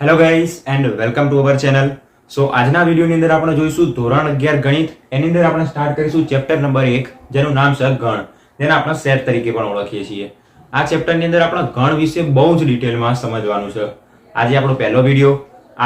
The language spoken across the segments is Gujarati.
Hello guys and welcome to our channel so આજના વિડીયોની અંદર આપણે જોઈશું ધોરણ અગિયાર ગણિત. એની અંદર આપણે સ્ટાર્ટ કરીશું ચેપ્ટર નંબર એક, જેનું નામ છે ગણ. જેને આપણે સેટ તરીકે પણ ઓળખીએ છીએ. આ ચેપ્ટરની અંદર આપણે ગણ વિશે બહુ જ ડિટેલમાં સમજવાનું છે. આજે આપણો પહેલો વીડિયો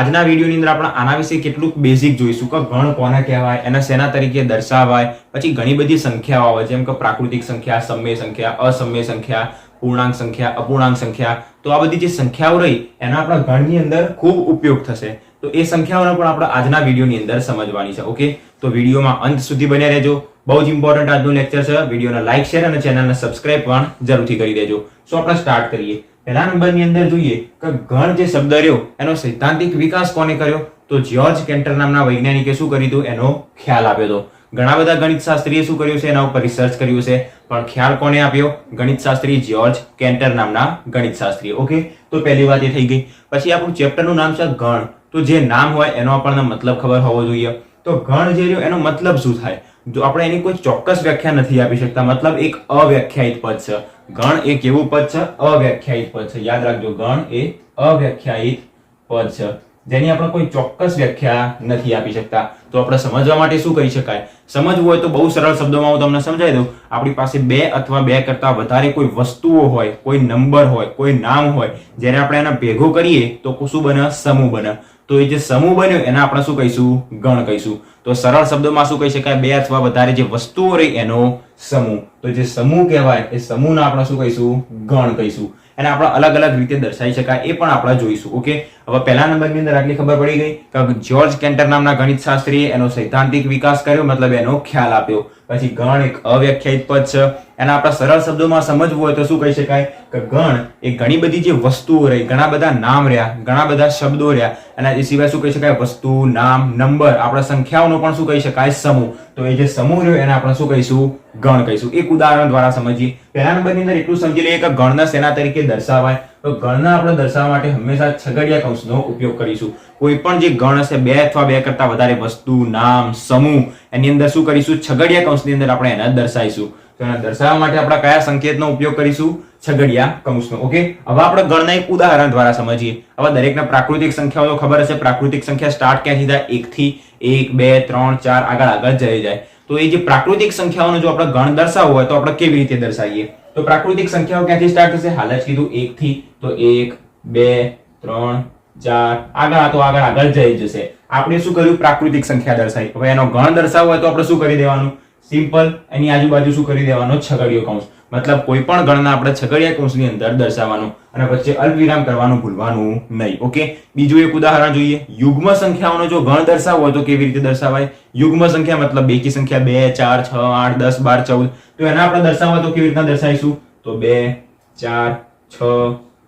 આજના વિડીયોની અંદર આપણે આના વિશે કેટલું બેઝિક જોઈશું કે ગણ કોને કહેવાય, એને શેના તરીકે દર્શાવાય, પછી ઘણી બધી સંખ્યાઓ આવે, જેમ કે પ્રાકૃતિક સંખ્યા, સમય સંખ્યા, અસમય સંખ્યા પૂર્ણાંક સંખ્યા, અપૂર્ણાંક સંખ્યા. તો આ બધી જે સંખ્યાઓ રહી, એનો આપણા ગણની અંદર ખૂબ ઉપયોગ થશે. તો એ સંખ્યાઓને પણ આપણે આજના વિડીયોની અંદર સમજવાની છે, ઓકે? તો વિડીયોમાં અંત સુધી બન્યા રહેજો. બહુ જ ઇમ્પોર્ટન્ટ આજનું લેક્ચર છે. વિડીયોને લાઇક શેર અને ચેનલને સબસ્ક્રાઇબ પણ જરૂરથી કરી દેજો. સો આપણે સ્ટાર્ટ કરીએ. પહેલા નંબરની અંદર જોઈએ કે ગણ જે શબ્દ રહ્યો, એનો સૈદ્ધાંતિક વિકાસ કોને કર્યો? તો જ્યોર્જ કેન્ટર નામના વૈજ્ઞાનિકે શું કર્યું હતું? એનો ખ્યાલ આપ્યો હતો. ઘણા બધા ગણિત શાસ્ત્રીએ શું કર્યું છે? એના ઉપર રિસર્ચ કર્યું છે. પણ ખ્યાલ કોને આપ્યો? ગણિત શાસ્ત્રી જ્યોર્જ કેન્ટર નામના ગણિત શાસ્ત્રી ઓકે તો પહેલી વાત એ થઈ ગઈ. પછી આપણું ચેપ્ટરનું નામ છે ગણ તો જે નામ હોય એનો આપણને મતલબ ખબર હોવો જોઈએ. તો ગણ જે રહ્યો, એનો મતલબ શું થાય? જો આપણે એની કોઈ ચોક્કસ વ્યાખ્યા નથી આપી શકતા, મતલબ એક અવ્યાખ્યાયિત પદ છે. ગણ એક એવું પદ છે? અવ્યાખ્યાયિત પદ છે. યાદ રાખજો ગણ એ અવ્યાખ્યાયિત પદ છે. જેની આપણે કોઈ ચોક્કસ વ્યાખ્યા નથી આપી શકતા. તો આપણે સમજવા માટે શું કહી શકાય? સમજવું હોય તો બહુ સરળ શબ્દોમાં હું તમને સમજાવી દઉં. આપણી પાસે બે અથવા બે કરતા વધારે કોઈ વસ્તુઓ હોય, કોઈ નંબર હોય, કોઈ નામ હોય, જ્યારે આપણે એના ભેગો કરીએ તો શું બને, સમૂહ બને. તો એ જે સમૂહ બન્યો એને આપણે શું કહીશું? ગણ કહીશું. તો સરળ શબ્દોમાં શું કહી શકાય? બે અથવા વધારે જે વસ્તુઓ રહી એનો સમૂહ. તો જે સમૂહ કહેવાય, એ સમૂહને આપણે શું કહીશું? ગણ કહીશું. એને આપણે અલગ અલગ રીતે દર્શાવી શકાય, એ પણ આપણે જોઈશું. ઓકે? હવે પહેલા નંબરની અંદર આટલી ખબર પડી ગઈ કે જ્યોર્જ કેન્ટર નામના ગણિત શાસ્ત્રીએ એનો સૈદ્ધાંતિક વિકાસ કર્યો, મતલબ એનો ખ્યાલ આપ્યો. પછી ગણ એક અવ્યાખ્યાયિત પદ છે. એના આપણા સરળ શબ્દોમાં સમજવું હોય તો શું કહી શકાય? કે ગણ એ ઘણી બધી જે વસ્તુઓ રહી, ઘણા બધા નામ રહ્યા, ઘણા બધા શબ્દો રહ્યા. અને એ સિવાય શું કહી શકાય? વસ્તુ, નામ, નંબર, આપણા સંખ્યાઓનો પણ શું કહી શકાય? સમૂહ. તો એ જે સમૂહ રહ્યો એને આપણે શું કહીશું? ગણ કહીશું. એક ઉદાહરણ દ્વારા સમજીએ. પહેલા નંબરની અંદર એટલું સમજી લઈએ કે ગણના સેના તરીકે દર્શાવાય. તો ગણના આપણે દર્શાવવા માટે હંમેશા છગડિયા કૌંસનો ઉપયોગ કરીશું. કોઈ પણ જે ગણ હશે, બે અથવા બે કરતા વધારે વસ્તુ, નામ, સમૂહ, એની અંદર શું કરીશું? છગડિયા કૌંસની અંદર આપણે એને દર્શાવીશું. તો એને દર્શાવવા માટે આપણે કયા સંકેતનો ઉપયોગ કરીશું? છગડિયા કૌંસનો. ઓકે? હવે આપણે ગણના એક ઉદાહરણ દ્વારા સમજીએ. હવે દરેકને પ્રાકૃતિક સંખ્યાઓ ખબર હશે. પ્રાકૃતિક સંખ્યા સ્ટાર્ટ ક્યાંથી થાય? એક થી એક, બે, ત્રણ, ચાર, આગળ આગળ જઈ જાય. તો એ જે પ્રાકૃતિક સંખ્યાઓનો જો આપણે ગણ દર્શાવવો હોય તો આપણે કેવી રીતે દર્શાવીએ? તો પ્રાકૃતિક સંખ્યાઓ ક્યાંથી સ્ટાર્ટ થશે? હાલ જ કીધું એક થી તો એક, બે, ત્રણ, ચાર, આગળ તો આગળ આગળ જઈ જશે. આપણે શું કર્યું? પ્રાકૃતિક સંખ્યા દર્શાવી. હવે એનો ગણ દર્શાવવો હોય તો આપણે શું કરી દેવાનું? સિમ્પલ એની આજુબાજુ શું કરી દેવાનો? છગડીયો કૌંસ. મતલબ કોઈ પણ ગણના આપણે છગડિયા કૌંસની અંદર દર્શાવવાનું અને વચ્ચે અલ્પવિરામ કરવાનું ભૂલવાનું નહીં, ઓકે? બીજું એક ઉદાહરણ જોઈએ. યુગ્મ સંખ્યાઓનો જો ગણ દર્શાવવો હોય તો કેવી રીતે દર્શાવાય? યુગ્મ સંખ્યા મતલબ બેકી સંખ્યા બે, ચાર, છ, આઠ, દસ, બાર, ચૌદ. તો એના આપણે દર્શાવવા તો કેવી રીતના દર્શાવીશું? તો બે, ચાર, છ,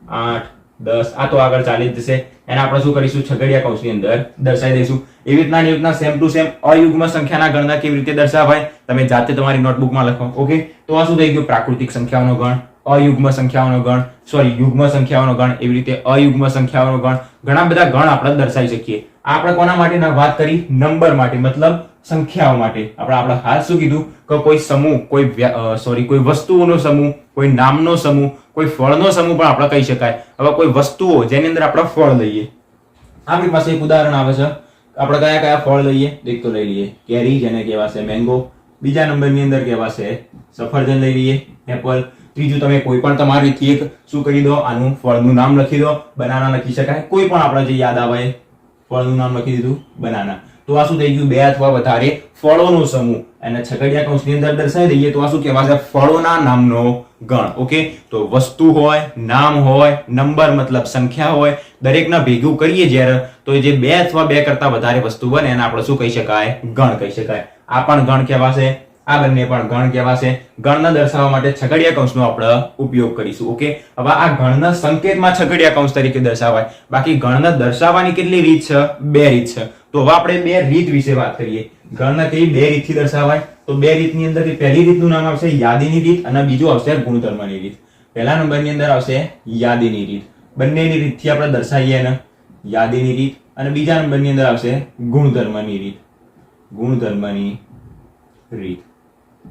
આઠ, દસ. આ તો આગળ ચાલી જશે. એને આપણે શું કરીશું? છગડિયા કૌશની અંદર દર્શાવી દઈશું. એવી રીતના એવી રીતના સેમ ટુ સેમ અયુગ્મ સંખ્યાના ગણના કેવી રીતે દર્શાવાય? તમે જાતે તમારી નોટબુકમાં લખો. ઓકે તો આ શું થઈ ગયું? પ્રાકૃતિક સંખ્યાઓનો ગણ, અયુગ્મ સંખ્યાઓનો ગણ સોરી યુગ્મ સંખ્યાઓનો ગણ, એવી રીતે અયુગ્મ સંખ્યાઓનો ગણ. ઘણા બધા ગણ આપણે દર્શાવી શકીએ. આપણે કોના માટે વાત કરી? નંબર માટે, મતલબ સંખ્યાઓ માટે. આપણે આપણે હાલ શું કીધું? કે કોઈ સમૂહ, કોઈ સોરી કોઈ વસ્તુઓનો સમૂહ, કોઈ નામનો સમૂહ કોઈ ફળનો સમૂહ પણ આપણે કહી શકાય. હવે કોઈ વસ્તુઓ જેની અંદર આપણે ફળ લઈએ. આપણી પાસે એક ઉદાહરણ આવે છે. આપણે કયા કયા ફળ લઈએ? એક તો લઈ લઈએ. કેરી જેને કહેવાશે મેંગો બીજા નંબરની અંદર કહેવાશે સફરજન લઈ લઈએ. એપલ ત્રીજું તમે કોઈ પણ તમારી રીતથી એક શું કરી દો? આનું ફળનું નામ લખી દો. બનાના લખી શકાય. કોઈ પણ આપણે જે યાદ આવે, ફળનું નામ લખી દીધું, બનાના. તો આ શું થઈ ગયું? બે અથવા વધારે ફળોનો સમૂહ. અને છગડિયા કૌંસની અંદર દર્શાવી દઈએ તો આ શું કહેવાશે ફળોના નામનો ગણ. ઓકે? તો વસ્તુ હોય, નામ હોય, નંબર મતલબ સંખ્યા હોય, દરેકના ભેગું કરીએ જ્યારે, તો જે બે અથવા બે કરતા વધારે વસ્તુ બને, એને આપણે શું કહી શકાય? ગણ કહી શકાય. આ પણ ગણ કહેવાશે, આ બંને પણ ગણ કહેવાશે. ગણના દર્શાવવા માટે છગડિયા કૌંસનો આપણે ઉપયોગ કરીશું, ઓકે? હવે આ ગણના સંકેતમાં છગડિયા કૌંસ તરીકે દર્શાવાય. બાકી ગણના દર્શાવવાની કેટલી રીત છે? બે રીત છે. તો હવે આપણે બે રીત વિશે વાત કરીએ. કઈ બે રીતથી દર્શાવાય. તો બે રીતની અંદર પહેલી રીતનું નામ આવશે યાદીની રીત અને બીજું આવશે ગુણધર્મની રીત. પહેલા નંબરની અંદર આવશે યાદીની રીત. બંનેની રીતથી આપણે દર્શાવીએ એને. યાદીની રીત અને બીજા નંબરની અંદર આવશે ગુણધર્મની રીત. ગુણધર્મની રીત.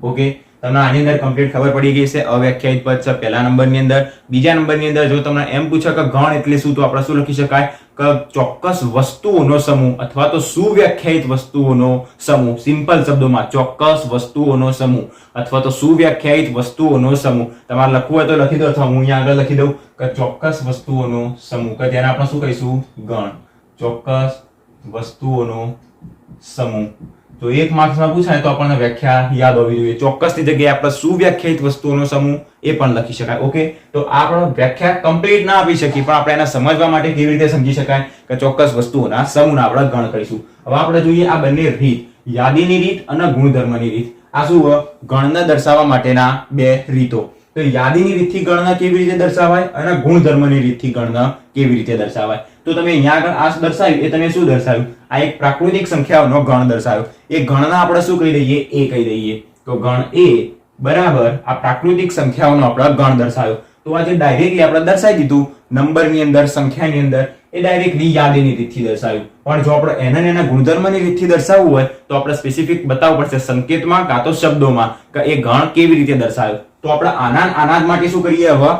ઓકે? તમને આની અંદર કમ્પ્લીટ ખબર પડી ગઈ છે અવ્યાખ્યાયિત પદ છે પહેલા નંબરની અંદર. બીજા નંબરની અંદર જો તમને એમ પૂછે કે ગણ એટલે શું, તો આપણે શું લખી શકાય? કે ચોક્કસ વસ્તુઓનો સમૂહ અથવા તો સુવ્યાખ્યાયિત વસ્તુઓનો સમૂહ. સિમ્પલ શબ્દોમાં ચોક્કસ વસ્તુઓનો સમૂહ અથવા તો સુવ્યાખ્યાયિત વસ્તુઓનો સમૂહ. તમારે લખવું હોય તો લખી દો અથવા હું અહીંયા આગળ લખી દઉં. કે ચોક્કસ વસ્તુઓનો સમૂહ. કે જેને આપણે શું કહીશું? ગણ. ચોક્કસ વસ્તુઓનો સમૂહ. તો એક માર્ક્સમાં પૂછાય તો આપણને વ્યાખ્યા યાદ હોવી જોઈએ. ચોક્કસની જગ્યાએ આપણે સુવ્યાખ્યાયિત વસ્તુઓનો સમૂહ એ પણ લખી શકાય. ઓકે? તો આપણે વ્યાખ્યા કમ્પ્લીટ ના આપી શકીએ, પણ આપણે એને સમજવા માટે કેવી રીતે સમજી શકાય કે ચોક્કસ વસ્તુઓના સમૂહના આપણે ગણ કરીશું. હવે આપણે જોઈએ આ બંને રીત, યાદીની રીત અને ગુણધર્મની રીત. આ શું? ગણને દર્શાવવા માટેના બે રીતો. તો યાદીની રીતથી ગણના કેવી રીતે દર્શાવાય અને ગુણધર્મની રીતથી ગણના કેવી રીતે દર્શાવાય? તો તમે અહીંયા આગળ આ દર્શાવ્યું, એ તમે શું દર્શાવ્યું? આ એક પ્રાકૃતિક સંખ્યાઓનો ગણ દર્શાવ્યો. એ ગણના આપણે શું કહી દઈએ? એ કહી દઈએ. તો ગણ એ બરાબર આ પ્રાકૃતિક સંખ્યાઓનો આપણે ગણ દર્શાવ્યો. તો આ જે ડાયરેક્ટલી આપણે દર્શાવી દીધું નંબરની અંદર, સંખ્યાની અંદર. એ ડાયરેક્ટલી યાદીની રીતથી દર્શાવ્યું. પણ જો આપણે એના એના ગુણધર્મની રીતથી દર્શાવવું હોય, તો આપણે સ્પેસિફિક બતાવવું પડશે સંકેતમાં કાં તો શબ્દોમાં કે એ ગણ કેવી રીતે દર્શાવ્યો. તો આપણે આના આના માટે શું કરીએ હવે?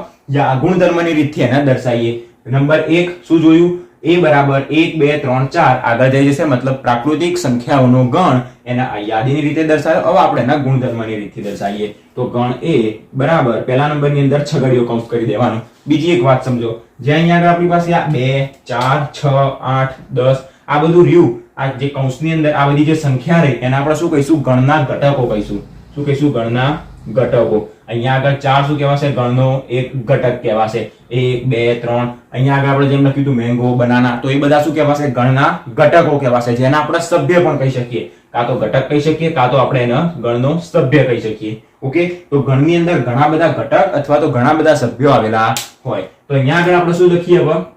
ગુણધર્મની રીતથી એને દર્શાવીએ. નંબર એક શું જોયું? એ બરાબર એક, બે, ત્રણ, ચાર. આગળ જઈ જશે મતલબ પ્રાકૃતિક સંખ્યાઓનો ગણ. એના યાદીની રીતે દર્શાવ્યો. હવે આપણે એના ગુણધર્મની રીતે દર્શાવીએ. તો ગણ એ બરાબર પહેલા નંબરની અંદર છગડીયો કૌંસ કરી દેવાનો. બીજી એક વાત સમજો. જ્યાં અહીંયા આગળ આપણી પાસે આ બે, ચાર, છ, આઠ, દસ, આ બધું રહ્યું. આ જે કૌંસની અંદર આ બધી જે સંખ્યા રહી, એને આપણે શું કહીશું? ગણના ઘટકો કહીશું. શું કહીશું? ગણના ઘટકો. અહીંયા આગળ ચાર શું કહેવાશે? ગણનો એક ઘટક કહેવાશે. એક, બે, ત્રણ. અહીંયા આગળ આપણે જેમ લખ્યું હતું મેંગો બનાના તો એ બધા શું કહેવાશે? ગણના ઘટકો કહેવાશે. જેને આપણે સભ્ય પણ કહી શકીએ. કાં તો ઘટક કહી શકીએ, કાં તો આપણે એને ગણનો સભ્ય કહી શકીએ. ઓકે? તો ગણની અંદર ઘણા બધા ઘટક અથવા તો ઘણા બધા સભ્યો આવેલા હોય. તો અહીંયા આગળ આપણે શું લખીએ હવે?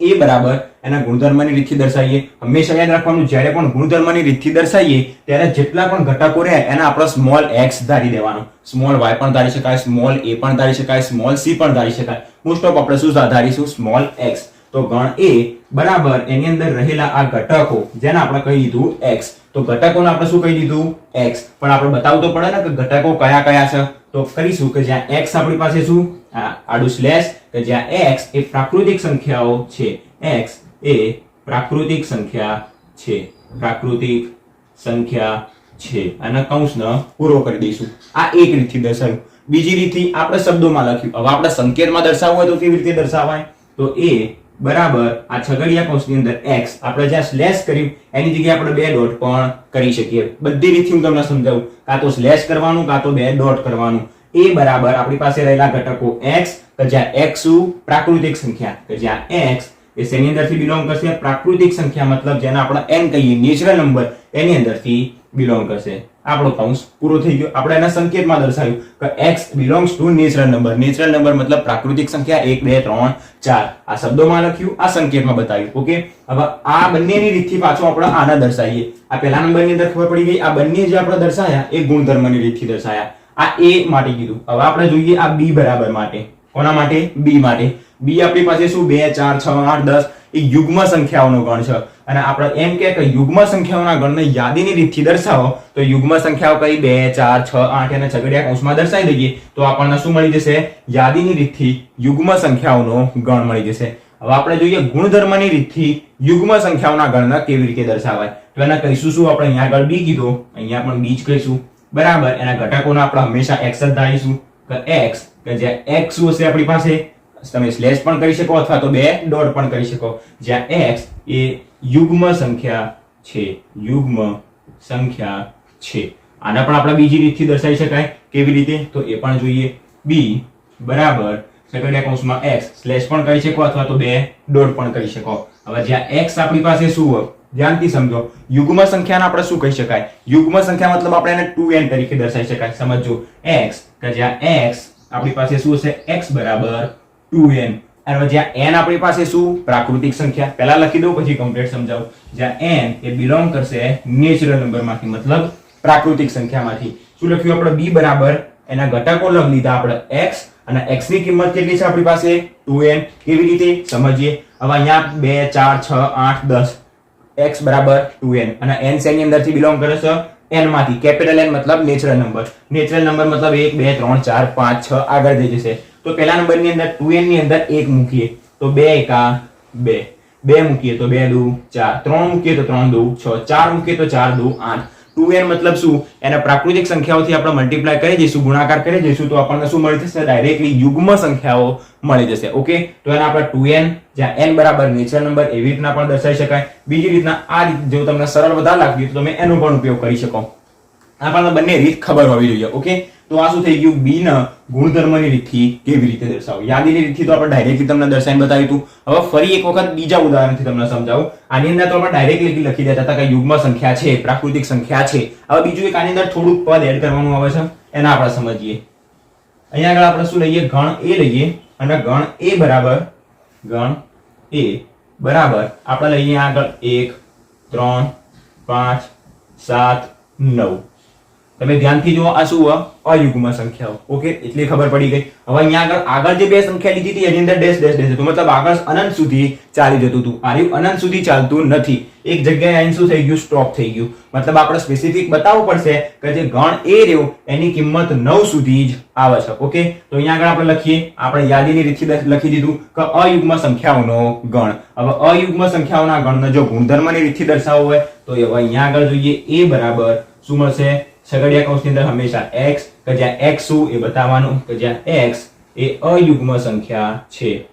એ બરાબર એના ગુણધર્મની રીતથી દર્શાવીએ. હંમેશા યાદ રાખવાનું, જ્યારે પણ ગુણધર્મની રીતથી દર્શાવીએ, ત્યારે જેટલા પણ ઘટકો રહે, એના આપણે સ્મોલ એક્સ ધારી દેવાનો. સ્મોલ વાય પણ ધારી શકાય સ્મોલ એ પણ ધારી શકાય સ્મોલ સી પણ ધારી શકાય. મોસ્ટ ઓફ આપણે શું ધારીશું? સ્મોલ એક્સ તો ગણ એ બરાબર એની અંદર રહેલા આ ઘટકો, જેને આપણે કહી દીધું એક્સ તો ઘટકોને આપણે શું કહી દીધું? એક્સ પણ આપણે બતાવવું તો પડે ને કે ઘટકો કયા કયા છે. તો કરીશું કે જ્યાં એક્સ આપણી પાસે શું? આડું સ્લેશ કે જ્યાં એક્સ એ પ્રાકૃતિક સંખ્યાઓ છે. એક્સ એ પ્રાકૃતિક સંખ્યા છે. પ્રાકૃતિક સંખ્યા છે. અને કૌંસનો પૂરો કરી દઈશું. આ એક રીતથી દર્શાવ્યું. બીજી રીતથી આપણે શબ્દોમાં લખ્યું. હવે આપણે સંકેતમાં દર્શાવવું હોય તો કેવી રીતે દર્શાવાય? તો એ બરાબર આ છગડિયા કૌંસની અંદર x આપણે જ્યાં સ્લેશ કર્યું, એની જગ્યાએ આપણે બે ડોટ પણ કરી શકીએ. બધી રીતથી હું તમને સમજાવું. કાં તો સ્લેશ કરવાનું, કાં તો બે ડોટ કરવાનું. એ બરાબર આપણી પાસે રહેલા ઘટકો x કે જ્યાં x શું? પ્રાકૃતિક સંખ્યા. કે જ્યાં x એ શેની અંદરથી બિલોંગ કરશે? પ્રાકૃતિક સંખ્યા મતલબ જેને આપણે એન કહીએ નેચરલ નંબર એની અંદરથી બિલોંગ કરશે. આપણો કૌંસ પૂરો થઈ ગયો. આપણે એના સંકેતમાં દર્શાવ્યું કે x belongs to natural number natural number મતલબ પ્રાકૃતિક સંખ્યા. એક, બે, ત્રણ, ચાર. આ શબ્દોમાં લખ્યું, આ સંકેતમાં બતાવ્યું. ઓકે હવે આ બંનેની રીતથી પાછો આપણે આના દર્શાવીએ. આ પહેલા નંબરની અંદર ખબર પડી ગઈ. આ બંને જે આપણે દર્શાયા એ ગુણધર્મની રીતથી દર્શાયા આ એ માટે કીધું. હવે આપણે જોઈએ આ બી બરાબર માટે. કોના માટે? બી માટે. B આપણી પાસે શું? બે, ચાર, છ, આઠ, દસ. એ યુગ્મ સંખ્યાઓનો ગણ છે. અને આપણે એમ કે યુગ્મ સંખ્યાઓના ગણને યાદીની રીતથી દર્શાવો, તો યુગ્મ સંખ્યાઓ કઈ? બે, ચાર, છ, આઠ અને છગડિયા કૌંસમાં દર્શાવી દઈએ, તો આપણને શું મળી જશે? યાદીની રીતથી યુગ્મ સંખ્યાઓનો ગણ મળી જશે. હવે આપણે જોઈએ ગુણધર્મની રીતથી યુગ્મ સંખ્યાઓના ગણને કેવી રીતે દર્શાવાય. તો એના કહીશું શું? આપણે અહીંયા આગળ બી કીધું. અહીંયા પણ બી જ કહીશું. બરાબર? એના ઘટકોને આપણે હંમેશા એક્સ જ ધારીશું. કે એક્સ કે જ્યાં એક્સ શું હશે આપણી પાસે? તમે સ્લેશ પણ કરી શકો અથવા તો બે ડોટ પણ કરી શકો. જ્યાં એક્સ એ યુગ્મ સંખ્યા છે. યુગ્મ સંખ્યા છે. આના પણ આપણે બીજી રીતથી દર્શાવી શકાય કેવી રીતે? તો એ પણ જોઈએ. બી બરાબર સગડિયા કૌંસમાં એક્સ સ્લેશ પણ કરી શકો અથવા તો બે ડોટ પણ કરી શકો. હવે જ્યાં એક્સ આપણી પાસે શું હોય? ધ્યાનથી સમજો. યુગ્મ સંખ્યાને આપણે શું કહી શકાય? યુગ્મ સંખ્યા મતલબ આપણે એને 2n તરીકે દર્શાવી શકાય. સમજો x કે જ્યાં x આપણી પાસે શું હશે? x બરાબર 2n અને હવે જ્યાં n આપણી પાસે શું? પ્રાકૃતિક સંખ્યા. પહેલા લખી દઉં, પછી કમ્પ્લીટ સમજાવું. જ્યાં n એ બિલોંગ કરશે નેચરલ નંબરમાંથી મતલબ પ્રાકૃતિક સંખ્યામાંથી. શું લખ્યું આપણે? b બરાબર. એના ઘટકો લખ લીધા આપણે x અને x ની કિંમત કેટલી છે આપણી પાસે? 2n કેવી રીતે? સમજીએ. હવે અહીંયા 2 4 6 8 10 x બરાબર 2n અને n સેની અંદરથી બિલોંગ કરે છે? n માંથી. કેપિટલ n મતલબ નેચરલ નંબર નેચરલ નંબર મતલબ 1 2 3 4 5 6 આગળ જઈ જશે. તો પહેલા નંબરની અંદર 2n ની અંદર 1 મૂકીએ. તો 2 એકા 2 2 મૂકીએ તો 2 દુ 4 3 મૂકીએ તો 3 દુ 6 4 મૂકીએ તો 4 દુ 8 2n મતલબ શું? એના પ્રાકૃતિક સંખ્યાઓથી આપણે મલ્ટીપ્લાય કરી જઈશું ગુણાકાર કરી જઈશું તો આપણને શું મળી જશે? ડાયરેક્ટલી યુગ્મ સંખ્યાઓ મળી જશે. ઓકે તો એના આપણે 2n જ્યાં n બરાબર નેચરલ નંબર એવી રીતના પણ દર્શાવી શકાય. બીજી રીતના આ રીત જો તમને સરળ વધારે લાગતી હોય તો તમે એનો પણ ઉપયોગ કરી શકો. આપણને બંને રીત ખબર હોવી જોઈએ, ઓકે? તો આ શું થઈ ગયું? બી ના ગુણધર્મની રીતથી કેવી રીતે દર્શાવું? યાદીની રીતથી તો આપણે ડાયરેક્ટલી તમને દર્શાવીને બતાવ્યું હતું. હવે ફરી એક વખત બીજા ઉદાહરણથી તમને સમજાવું. આની અંદર તો આપણે ડાયરેક્ટલી લખી દેતા હતા કે યુગ્મ સંખ્યા છે, પ્રાકૃતિક સંખ્યા છે. હવે બીજું એક આની અંદર થોડુંક પદ એડ કરવાનું આવે છે. એના આપણે સમજીએ. અહીંયા આગળ આપણે શું લઈએ? ગણ એ લઈએ અને ગણ એ બરાબર, ગણ એ બરાબર. આપણે લઈએ આગળ એક, ત્રણ, પાંચ, સાત, નવ. તમે ધ્યાનથી જુઓ, આ શું અયુગમાં સંખ્યાઓ. ઓકે એટલી ખબર પડી ગઈ. હવે અહીંયા આગળ આગળ જે બે સંખ્યા લીધી હતી, એની અંદર ડેશ ડેશ ડેશ હતું. મતલબ આગળ અનંત સુધી ચાલી જતું હતું. આર્યુ અનંત સુધી ચાલતું નથી. એક જગ્યાએ અહીં શું થઈ ગયું? સ્ટોપ થઈ ગયું. મતલબ આપણે સ્પેસિફિક બતાવવું પડશે કે જે ગણ એ રહ્યો, એની કિંમત નવ સુધી જ આવે છે. ઓકે તો અહીંયા આગળ આપણે લખીએ. આપણે યાદીની રીતથી લખી દીધું કે અયુગ્મ સંખ્યાઓનો ગણ. હવે અયુગ્મ સંખ્યાઓના ગણનો જો ગુણધર્મની રીતથી દર્શાવવો હોય, તો હવે અહીંયા આગળ જોઈએ. એ બરાબર શું મળશે? છગડિયા કૌંસની અંદર હંમેશા x કે જ્યાં x શું એ બતાવવાનું? કે જ્યાં x એ અયુગ્મ સંખ્યા છે.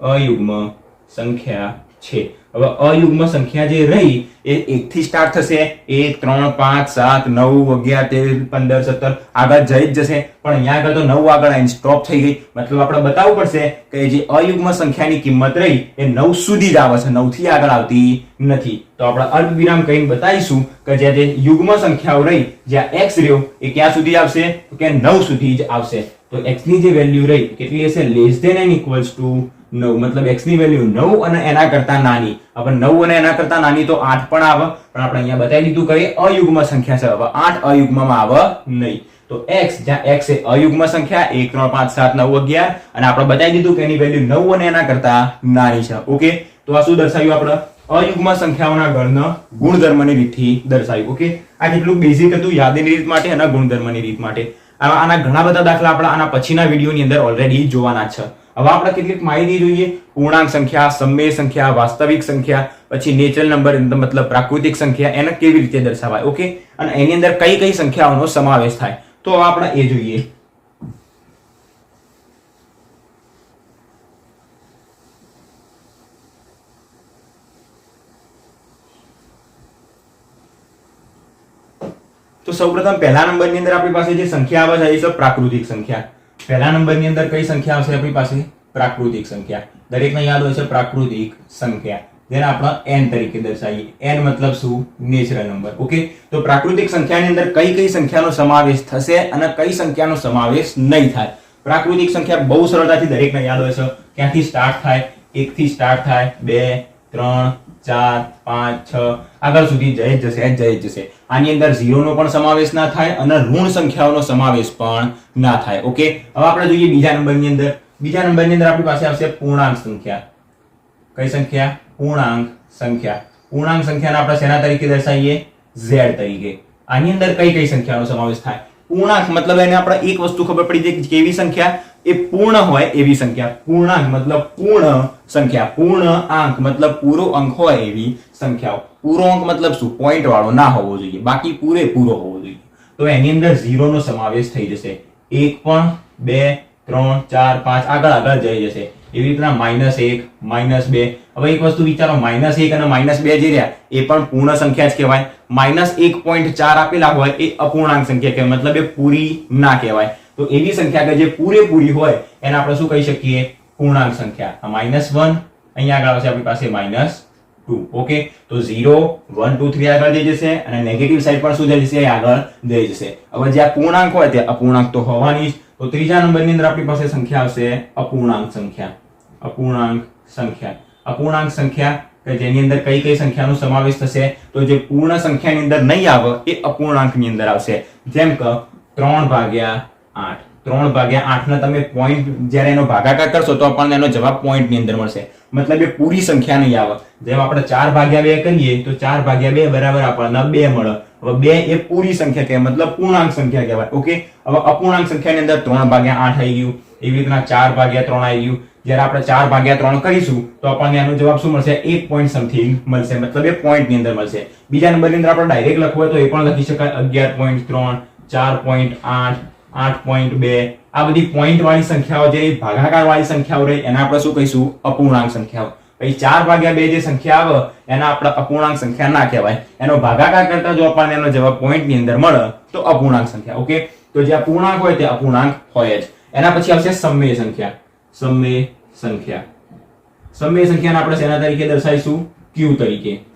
અયુગ્મ સંખ્યા છે. હવે અયુગ્મ સંખ્યા જે રહી, એ એક થી સ્ટાર્ટ થશે. એક, ત્રણ, પાંચ, સાત, નવ, અગિયાર, તેર, પંદર, સત્તર, આગળ જઈ જ જશે. પણ અહીંયા આગળ તો નવ આગળ આવીને સ્ટોપ થઈ ગઈ. મતલબ આપણે બતાવવું પડશે કે જે અયુગ્મ સંખ્યાની કિંમત રહી, એ નવ સુધી જ આવે છે. નવથી આગળ આવતી નથી. તો આપણે અલ્પ વિરામ કહીને બતાવીશું કે જ્યાં જે યુગ્મ સંખ્યાઓ રહી, જ્યાં એક્સ રહ્યો, એ ક્યાં સુધી આવશે? કે નવ સુધી જ આવશે. તો એક્સની જે વેલ્યુ રહી કેટલી હશે? Less than N equals to નવ, મતલબ x ની વેલ્યુ નવ અને એના કરતા નાની. હવે નવ અને એના કરતા નાની તો આઠ પણ આવે. પણ આપણે અહીંયા બતાવી દીધું કે અયુગ્મ સંખ્યા છે. હવે આઠ અયુગ્મમાં આવે નહીં. તો x, જ્યાં x એ અયુગ્મ સંખ્યા, એક, ત્રણ, પાંચ, સાત, નવ, અગિયાર. અને આપણે બતાવી દીધું કે એની વેલ્યુ નવ અને એના કરતા નાની છે. ઓકે? તો આ શું દર્શાવ્યું આપણે? અયુગ્મ સંખ્યાઓના ગણને ગુણધર્મની રીતથી દર્શાવ્યું. ઓકે? આ કેટલું બેઝિક હતું? યાદીની રીત માટે અને ગુણધર્મની રીત માટે. આના ઘણા બધા દાખલા આપણા આના પછીના વિડીયોની અંદર ઓલરેડી જોવાના છે. હવે આપણે કેટલીક માહિતી જોઈએ. પૂર્ણાંક સંખ્યા, સમય સંખ્યા, વાસ્તવિક સંખ્યા, પછી નેચરલ નંબર મતલબ પ્રાકૃતિક સંખ્યા, એને કેવી રીતે દર્શાવાય ઓકે અને એની અંદર કઈ કઈ સંખ્યાઓનો સમાવેશ થાય. તો આપણે એ જોઈએ. તો સૌપ્રથમ પહેલા નંબરની અંદર આપણી પાસે જે સંખ્યા આવે છે, એ છે પ્રાકૃતિક સંખ્યા. પહેલા નંબરની અંદર કઈ સંખ્યા આવશે આપણી પાસે? પ્રાકૃતિક સંખ્યા. દરેકને યાદ હોય છે પ્રાકૃતિક સંખ્યા. જેને આપણે એન તરીકે દર્શાવીએ. એન મતલબ શું? Natural number. ઓકે? તો પ્રાકૃતિક સંખ્યાની અંદર કઈ કઈ સંખ્યાનો સમાવેશ થશે અને કઈ સંખ્યાનો સમાવેશ નહીં થાય? પ્રાકૃતિક સંખ્યા બહુ સરળતાથી દરેકને યાદ હોય છે. ક્યાંથી સ્ટાર્ટ થાય? એકથી સ્ટાર્ટ થાય. બે, ત્રણ ચાર, પાંચ, છ. આગળ સુધી જઈ જશે જઈ જશે. આની અંદર ઝીરોનો પણ સમાવેશ ના થાય અને ઋણ સંખ્યાઓનો સમાવેશ પણ ના થાય. ઓકે? હવે આપણે જોઈએ બીજા નંબરની અંદર. બીજા નંબરની અંદર આપણી પાસે આવશે પૂર્ણાંક સંખ્યા. કઈ સંખ્યા? પૂર્ણાંક સંખ્યા. પૂર્ણાંક સંખ્યાને આપણે શેના તરીકે દર્શાવીએ? ઝેડ તરીકે. આની અંદર કઈ કઈ સંખ્યાનો સમાવેશ થાય? પૂર્ણાંક મતલબ એને આપણે એક વસ્તુ ખબર પડી જાય કેવી સંખ્યા? એ પૂર્ણ હોય એવી સંખ્યા. પૂર્ણાંક મતલબ પૂર્ણ સંખ્યા. પૂર્ણ આંક મતલબ પૂરો અંક હોય એવી સંખ્યાઓ. પૂરો અંક મતલબ શું? પોઈન્ટ વાળો ના હોવો જોઈએ. બાકી પૂરેપૂરો હોવો જોઈએ. તો એની અંદર ઝીરો નો સમાવેશ થઈ જશે. એક પણ, બે, ત્રણ, ચાર, પાંચ, આગળ આગળ જઈ જશે. એવી રીતના માઇનસ એક માઇનસ બે. હવે એક વસ્તુ વિચારો. માઇનસ એક અને માઇનસ બે જે રહ્યા, એ પણ પૂર્ણ સંખ્યા જ કહેવાય. માઇનસ એક પોઈન્ટ ચાર આપેલા હોય, એ અપૂર્ણાંક સંખ્યા કહેવાય. મતલબ એ પૂરી ના કહેવાય. તો એવી સંખ્યા કે જે પૂરેપૂરી હોય, એને આપણે શું કહી શકીએ? પૂર્ણાંક સંખ્યા. આ માઇનસ વન અહીંયા આગળ આવશે આપણી પાસે માઇનસ ટુ ઓકે તો ઝીરો વન ટુ થ્રી આગળ જઈ જશે અને નેગેટિવ સાઈડ પણ શું જઈ જશે? આગળ જઈ જશે. હવે જ્યાં પૂર્ણાંક હોય ત્યાં અપૂર્ણાંક તો હોવાની જ. તો ત્રીજા નંબરની અંદર આપણી પાસે સંખ્યા આવશે અપૂર્ણાંક સંખ્યા. અપૂર્ણાંક સંખ્યા. અપૂર્ણાંક સંખ્યા કે જેની અંદર કઈ કઈ સંખ્યાનો સમાવેશ થશે? તો જે પૂર્ણ સંખ્યાની અંદર નહીં આવે, એ અપૂર્ણાંકની અંદર આવશે. જેમ કે ત્રણ ભાગ્યા આઠ. ત્રણ ભાગ્યા આઠને તમે પોઈન્ટ જ્યારે એનો ભાગાકાર કરશો તો આપણને એનો જવાબ પોઈન્ટની અંદર મળશે. મતલબ એ પૂરી સંખ્યા નહીં આવે. જેમ આપણે ચાર ભાગ્યા બે કરીએ તો ચાર ભાગ્યા બે બરાબર આપણને બે મળે. હવે બે એ પૂરી સંખ્યા કહેવાય. મતલબ પૂર્ણાંક સંખ્યા કહેવાય. ઓકે? હવે અપૂર્ણાંક સંખ્યાની અંદર ત્રણ ભાગ્યા આઠ આવી ગયું. એવી રીતના ચાર ભાગ્યા ત્રણ આવી ગયું. જ્યારે આપણે ચાર ભાગ્યા ત્રણ કરીશું તો આપણને એનો જવાબ શું મળશે? એક પોઈન્ટ સમથિંગ મળશે. મતલબ એ પોઈન્ટની અંદર મળશે. બીજા નંબરની અંદર આપણે ડાયરેક્ટ લખવું હોય તો એ પણ લખી શકાય. અગિયાર પોઈન્ટ ત્રણ, ચાર પોઈન્ટ આઠ આઠ પોઈન્ટ બે. આ બધી પોઈન્ટ વાળી સંખ્યાઓ જે ભાગાકાર વાળી સંખ્યાઓ રહી, એને આપણે શું કહીશું? અપૂર્ણાંક સંખ્યાઓ. પછી ચાર ભાગ્યા બે જે સંખ્યા આવે, એના આપણે અપૂર્ણાંક સંખ્યા ના કહેવાય. એનો ભાગાકાર કરતા જો આપણને એનો જવાબ point ની અંદર મળે, તો અપૂર્ણાંક સંખ્યા, ઓકે? તો જે અપૂર્ણાંક હોય તે અપૂર્ણાંક હોય જ. એના પછી આવશે સમય સંખ્યા. સમય સંખ્યા. સમય સંખ્યાને આપણે શેના તરીકે દર્શાવીશું? ક્યુ તરીકે.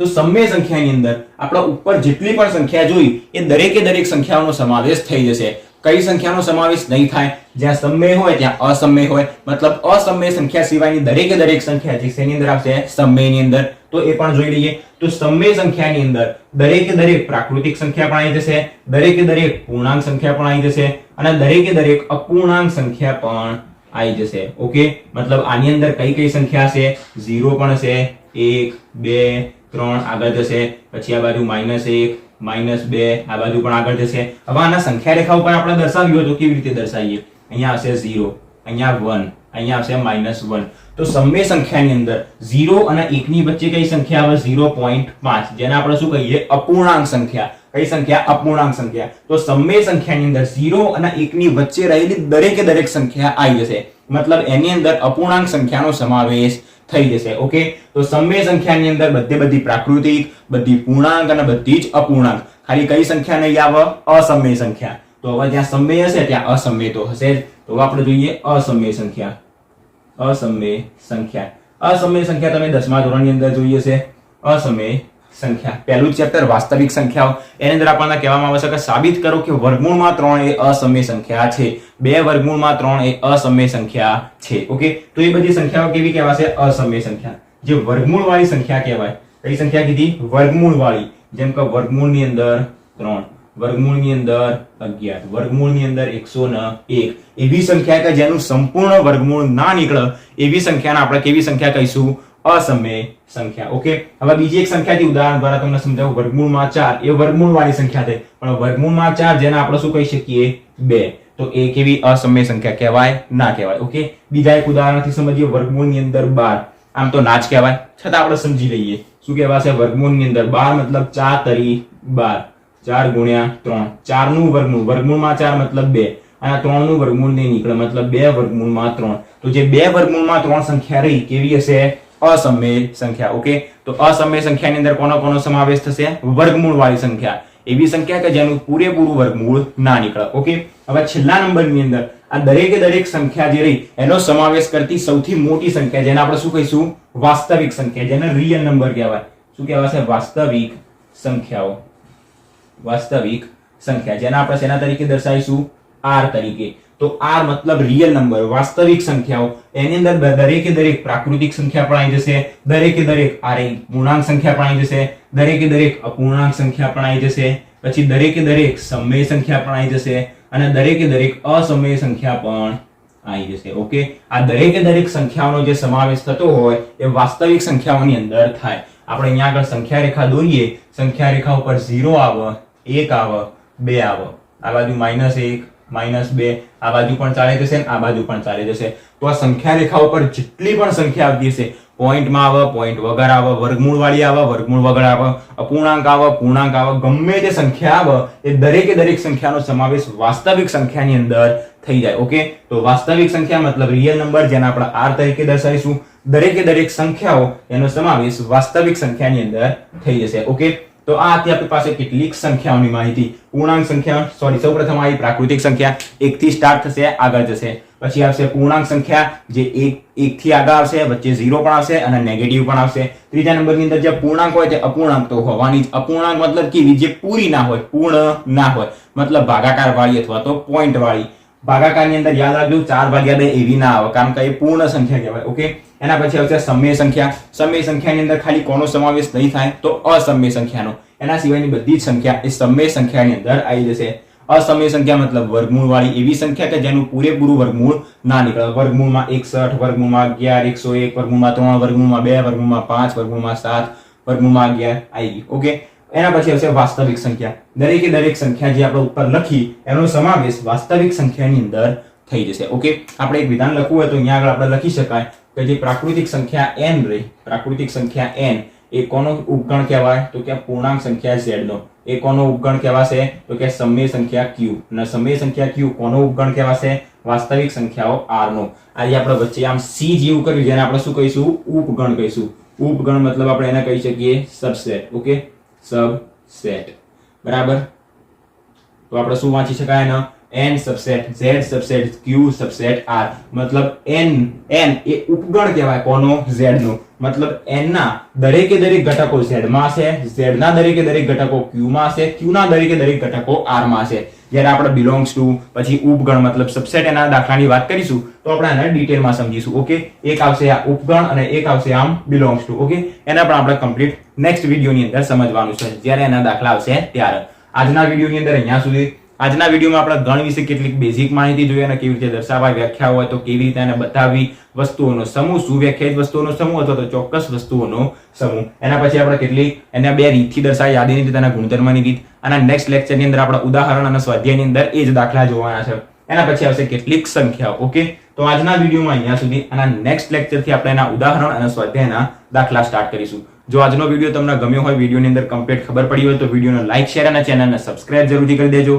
તો સમય સંખ્યાની અંદર આપણા ઉપર જેટલી પણ સંખ્યા જોઈ, એ દરેકે દરેક સંખ્યાઓનો સમાવેશ થઈ જશે. કઈ સંખ્યાનો સમાવેશ નહીં થાય? જ્યાં સમય હોય, ત્યાં અસમય હોય. મતલબ અસમય સંખ્યા સિવાયની દરેકે દરેક સંખ્યા છે શેની અંદર આવશે સમયની અંદર. તો એ પણ જોઈ લઈએ. તો સમય સંખ્યાની અંદર દરેકે દરેક પ્રાકૃતિક સંખ્યા પણ આવી જશે, દરેકે દરેક પૂર્ણાંક સંખ્યા પણ આવી જશે, અને દરેકે દરેક અપૂર્ણાંક સંખ્યા પણ આવી જશે. ઓકે? મતલબ આની અંદર કઈ કઈ સંખ્યા હશે? ઝીરો પણ હશે. એક, બે ત્રણ આગળ જશે, પછી આ બાજુ માઇનસ એક માઇનસ બે, આ બાજુ પણ આગળ જશે. હવે આના સંખ્યા રેખા ઉપર આપણે દર્શાવ્યું હતું કેવી રીતે દર્શાવીએ? અહીંયા હશે ઝીરો અહીંયા વન અહીંયા આવશે માઇનસ વન તો સમય સંખ્યાની અંદર ઝીરો અને એકની વચ્ચે કઈ સંખ્યા આવે? ઝીરો પોઈન્ટ પાંચ. જેને આપણે શું કહીએ? અપૂર્ણાંક સંખ્યા. કઈ સંખ્યા? અપૂર્ણાંક સંખ્યા. તો સમય સંખ્યાની અંદર ઝીરો અને એકની વચ્ચે રહેલી દરેકે દરેક સંખ્યા આવી જશે. મતલબ એની અંદર અપૂર્ણાંક સંખ્યાનો સમાવેશ થઈ જશે ઓકે તો સમય સંખ્યાની અંદર બધે બધી પ્રાકૃતિક, બધી પૂર્ણાંક અને બધી જ અપૂર્ણાંક. ખાલી કઈ સંખ્યા નહીં આવે અસમય સંખ્યા. તો હવે જ્યાં સમય હશે, ત્યાં અસમય તો હશે જ. તો હવે આપણે જોઈએ અસમય સંખ્યા. અસમય સંખ્યા. અસમય સંખ્યા તમે દસમા ધોરણની અંદર જોઈએ છે અસમય સંખ્યા. પહેલું ચેપ્ટર વાસ્તવિક સંખ્યાઓ. એની અંદર આપણને કહેવામાં આવે છે કે સાબિત કરો કે વર્ગમૂળમાં ત્રણ એ અસમય સંખ્યા છે. બે વર્ગમૂળમાં ત્રણ એ અસમય સંખ્યા છે. ઓકે? તો એ બધી સંખ્યાઓ કેવી કહેવાશે? અસમય સંખ્યા. જે વર્ગમૂળ વાળી સંખ્યા કહેવાય. કઈ સંખ્યા કીધી? વર્ગમૂળ વાળી જેમ કે વર્ગમૂળની અંદર ત્રણ, વર્ગમૂળની અંદર અગિયાર, વર્ગમૂળની અંદર એકસો ને એક. એવી સંખ્યા કે જેનું સંપૂર્ણ વર્ગમૂળ ના નીકળે, એવી સંખ્યાને આપણે કેવી સંખ્યા કહીશું? અસમય સંખ્યા ઓકે હવે બીજી એક સંખ્યાથી ઉદાહરણ દ્વારા તમને સમજાવું, વર્ગમૂળમાં ચાર, એ વર્ગમૂળવાળી સંખ્યા છે. પણ વર્ગમૂળમાં ચાર, જેને આપણે શું કહી શકીએ? બે. તો એ કેવી? અસમય સંખ્યા કહેવાય, ના કહેવાય ઓકે બીજા એક ઉદાહરણથી સમજીએ, વર્ગમૂળની અંદર બાર. આમ તો ના જ કહેવાય. છતાં આપણે સમજી લઈએ. શું કહેવાશે? વર્ગમૂળની અંદર બાર મતલબ ચાર તરી બાર. ચાર ગુણ્યા ત્રણ. ચારનું વર્ગમૂળ. વર્ગમૂળમાં ચાર મતલબ બે. અને ત્રણનું વર્ગમૂળ નહીં નીકળે. મતલબ બે વર્ગમૂળમાં ત્રણ. તો જે બે વર્ગમૂળમાં ત્રણ સંખ્યા રહી, કેવી હશે? અસમય સંખ્યા ઓકે તો અસમય સંખ્યાની અંદર કોનો કોનો સમાવેશ થશે? વર્ગમૂળ વાળી સંખ્યા. એવી સંખ્યા કે જેનું પૂરેપૂરું વર્ગમૂળ ના નીકળે ઓકે હવે છેલ્લા નંબરની અંદર આ દરેકે દરેક સંખ્યા જે રહી, એનો સમાવેશ કરતી સૌથી મોટી સંખ્યા, જેને આપણે શું કહીશું? વાસ્તવિક સંખ્યા, જેને રિયલ નંબર કહેવાય. શું કહેવાશે? વાસ્તવિક સંખ્યાઓ. વાસ્તવિક સંખ્યા. જેને આપણે શેના તરીકે દર્શાવીશું? આર તરીકે. તો આર મતલબ રિયલ નંબર વાસ્તવિક સંખ્યાઓ. એની અંદર દરેકે દરેક પ્રાકૃતિક સંખ્યા પણ આવી જશે, દરેકે દરેક આર પૂર્ણાંક સંખ્યા પણ આવી જશે, દરેકે દરેક અપૂર્ણાંક સંખ્યા પણ આવી જશે, પછી દરેકે દરેક સમય સંખ્યા પણ આવી જશે, અને દરેકે દરેક અસમય સંખ્યા પણ આવી જશે. ઓકે આ દરેકે દરેક સંખ્યાઓનો જે સમાવેશ થતો હોય, એ વાસ્તવિક સંખ્યાઓની અંદર થાય. આપણે અહીંયા આગળ સંખ્યા રેખા દોરીએ સંખ્યા રેખા ઉપર ઝીરો આવે, એક આવે, બે આવે. આ બાજુ માઇનસ એક માઇનસ બે, આ બાજુ પણ ચાલે જશે આ બાજુ પણ ચાલે જશે. તો આ સંખ્યા રેખા ઉપર જેટલી પણ સંખ્યા આવતી હશે, પોઈન્ટમાં આવે, પોઈન્ટ વગર આવે વર્ગમૂળ વાળી આવે, વર્ગમૂળ વગર આવે, અપૂર્ણાંક આવે પૂર્ણાંક આવે, ગમે તે સંખ્યા આવે, એ દરેકે દરેક સંખ્યાનો સમાવેશ વાસ્તવિક સંખ્યાની અંદર થઈ જાય, ઓકે? તો વાસ્તવિક સંખ્યા મતલબ રિયલ નંબર જેને આપણે આર તરીકે દર્શાવીશું. દરેકે દરેક સંખ્યાઓ એનો સમાવેશ વાસ્તવિક સંખ્યાની અંદર થઈ જશે, ઓકે? તો આ હતી આપણી પાસે કેટલીક સંખ્યાઓની માહિતી. પૂર્ણાંક સંખ્યા સોરી સૌપ્રથમ આવી પ્રાકૃતિક સંખ્યા. એક થી સ્ટાર્ટ થશે, આગળ જશે. પછી આવશે પૂર્ણાંક સંખ્યા, જે એક એક થી આગળ આવશે, વચ્ચે ઝીરો પણ આવશે અને નેગેટિવ પણ આવશે. ત્રીજા નંબરની અંદર જે પૂર્ણાંક હોય તે અપૂર્ણાંક તો હોવાની જ. અપૂર્ણાંક મતલબ કેવી? જે પૂરી ના હોય, પૂર્ણ ના હોય. મતલબ ભાગાકાર વાળી અથવા તો પોઈન્ટ વાળી. ભાગાકારની અંદર યાદ રાખજો, ચાર ભાગ્યા બે એવી ના આવે. કારણ કે એ પૂર્ણ સંખ્યા કહેવાય, ઓકે? એના પછી આવશે સમય સંખ્યા. સમય સંખ્યાની અંદર ખાલી કોનો સમાવેશ નહીં થાય, તો અસમય સંખ્યાનો. એના સિવાયની બધી જ સંખ્યા એ સમય સંખ્યાની અંદર આવી જશે. અસમય સંખ્યા મતલબ વર્ગમૂળ વાળી એવી સંખ્યા કે જેનું પૂરેપૂરું વર્ગમૂળ ના નીકળે. વર્ગમૂળમાં એકસઠ, વર્ગમૂળમાં અગિયાર, એકસો એક, વર્ગમૂળમાં ત્રણ, વર્ગમૂળમાં બે, વર્ગમૂળમાં પાંચ, વર્ગમૂળમાં સાત, વર્ગમૂળમાં અગિયાર આવી ગઈ ઓકે? એના પછી આવશે વાસ્તવિક સંખ્યા. દરેકે દરેક સંખ્યા જે આપણે ઉપર લખી, એનો સમાવેશ વાસ્તવિક સંખ્યાની અંદર થઈ જશે. ઓકે? આપણે એક વિધાન લખવું હોય તો અહીંયા આગળ આપણે લખી શકાય કે જે પ્રાકૃતિક સંખ્યા એન રહી પ્રાકૃતિક સંખ્યા એન એ કોનો ઉપગણ કહેવાય? તો કે પૂર્ણાંક સંખ્યા ઝેડ નો. એ કોનો ઉપગણ કહેવાશે? તો કે સમય સંખ્યા ક્યુ અને સમય સંખ્યા ક્યુ કોનો ઉપગણ કહેવાશે? વાસ્તવિક સંખ્યાઓ આર નો. આજે આપણે વચ્ચે આમ સી જેવું કર્યું, જેને આપણે શું કહીશું? ઉપગણ કહીશું. ઉપગણ મતલબ આપણે એને કહી શકીએ સબસેટ ઓકે? સબસેટ બરાબર? તો આપણે શું વાંચી શકાય એનો? N subset z subset q subset r. મતલબ n n એ ઉપગણ કહેવાય કોનો? Z નો મતલબ n ના દરેકે દરેક ઘટકો z માં છે, z ના દરેકે દરેક ઘટકો q માં છે, q ના દરેકે દરેક ઘટકો r માં હશે જ્યારે આપણે બિલોંગ્સ ટુ પછી ઉપગણ મતલબ સબસેટ એના દાખલાની વાત કરીશું, તો આપણે આને ડિટેલમાં સમજીશું. ઓકે એક આવશે આ ઉપગણ અને એક આવશે આમ બિલોંગ્સ ટુ ઓકે એના પણ આપણે કમ્પ્લીટ નેક્સ્ટ વિડીયોની અંદર સમજવાનું છે. જ્યારે એના દાખલા આવશે ત્યારે. આજના વિડીયોની અંદર અહીંયા સુધી આજના વિડીયોમાં આપણે ગણ વિશે કેટલીક બેઝિક માહિતી જોઈએ અને કેવી રીતે દર્શાવવા વ્યાખ્યા હોય તો કેવી રીતે એને બતાવવી વસ્તુઓનો સમૂહ, શું વ્યાખ્યાયિત વસ્તુઓનો સમૂહ અથવા તો ચોક્કસ વસ્તુઓનો સમૂહ. એના પછી આપણે કેટલીક એના બે રીતથી દર્શાવી યાદીની રીત અને ગુણધર્મની રીત. અને નેક્સ્ટ લેક્ચરની અંદર આપણે ઉદાહરણ અને સ્વાધ્યાયની અંદર એ જ દાખલા જોવાના છે. એના પછી આવશે કેટલીક સંખ્યાઓ, ઓકે? તો આજના વિડીયોમાં અહીંયા સુધી અને નેક્સ્ટ લેક્ચરથી આપણે એના ઉદાહરણ અને સ્વાધ્યાયના દાખલા સ્ટાર્ટ કરીશું. જો આજનો વીડિયો તમને ગમ્યો હોય, વિડીયોની અંદર કમ્પ્લીટ ખબર પડી હોય તો વિડીયોને લાઇક શેર અને ચેનલને સબસ્ક્રાઇબ જરૂરથી કરી દેજો.